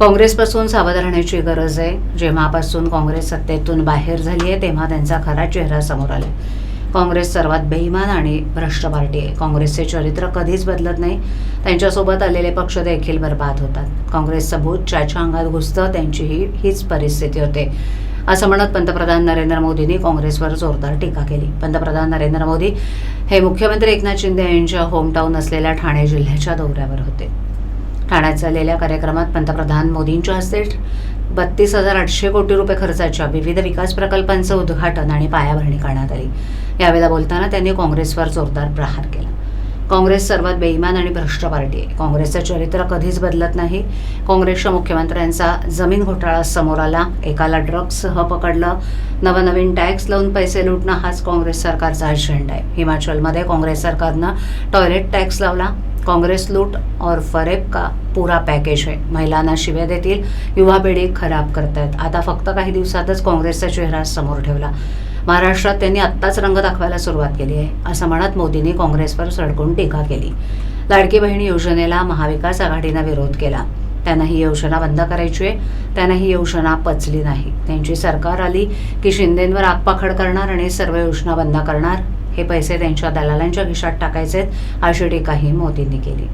काँग्रेसपासून सावध राहण्याची गरज आहे. जेव्हापासून काँग्रेस सत्तेतून बाहेर झाली आहे तेव्हा त्यांचा खरा चेहरा समोर आला काँग्रेस सर्वात बेईमान आणि भ्रष्ट पार्टी आहे. काँग्रेसचे चरित्र कधीच बदलत नाही. त्यांच्यासोबत आलेले पक्ष देखील बरबाद होतात. काँग्रेसचं भूत ज्याच्या अंगात घुसतं त्यांचीही हीच परिस्थिती होते. असं म्हणत पंतप्रधान नरेंद्र मोदींनी काँग्रेसवर जोरदार टीका केली. पंतप्रधान नरेंद्र मोदी हे मुख्यमंत्री एकनाथ शिंदे यांच्या होमटाऊन असलेल्या ठाणे जिल्ह्याच्या दौऱ्यावर होते. ठाण्यात झालेल्या कार्यक्रमात पंतप्रधान मोदींच्या हस्ते बत्तीस हजार आठशे कोटी रुपये खर्चाच्या विविध विकास प्रकल्पांचं उद्घाटन आणि पायाभरणी करण्यात आली. यावेळेला बोलताना त्यांनी काँग्रेसवर जोरदार प्रहार केला. काँग्रेस सर्वात बेईमान आणि भ्रष्ट पार्टी आहे. काँग्रेसचं चरित्र कधीच बदलत नाही. काँग्रेसच्या मुख्यमंत्र्यांचा जमीन घोटाळा समोर आला. एकाला ड्रग्जसह पकडलं. नवनवीन टॅक्स लावून पैसे लुटणं हाच काँग्रेस सरकारचा अजेंडा आहे. हिमाचलमध्ये काँग्रेस सरकारनं टॉयलेट टॅक्स लावला. काँग्रेस लूट और फरेब का पुरा पॅकेज आहे महिलांना शिव्या देतील युवा पिढी खराब करतायत. आता फक्त काही दिवसातच काँग्रेसचा चेहरा समोर ठेवला. महाराष्ट्रात त्यांनी आत्ताच रंग दाखवायला सुरुवात केली आहे असं म्हणत मोदींनी काँग्रेसवर सडकून टीका केली. लाडकी बहीण योजनेला महाविकास आघाडीनं विरोध केला. त्यांना ही योजना बंद करायची आहे. त्यांना ही योजना पचली नाही. त्यांची सरकार आली की शिंदेंवर आगपाखड करणार आणि सर्व योजना बंद करणार? हे पैसे त्यांच्या दलालांच्या खिशात टाकायचे अशी टीकाही मोदींनी केली.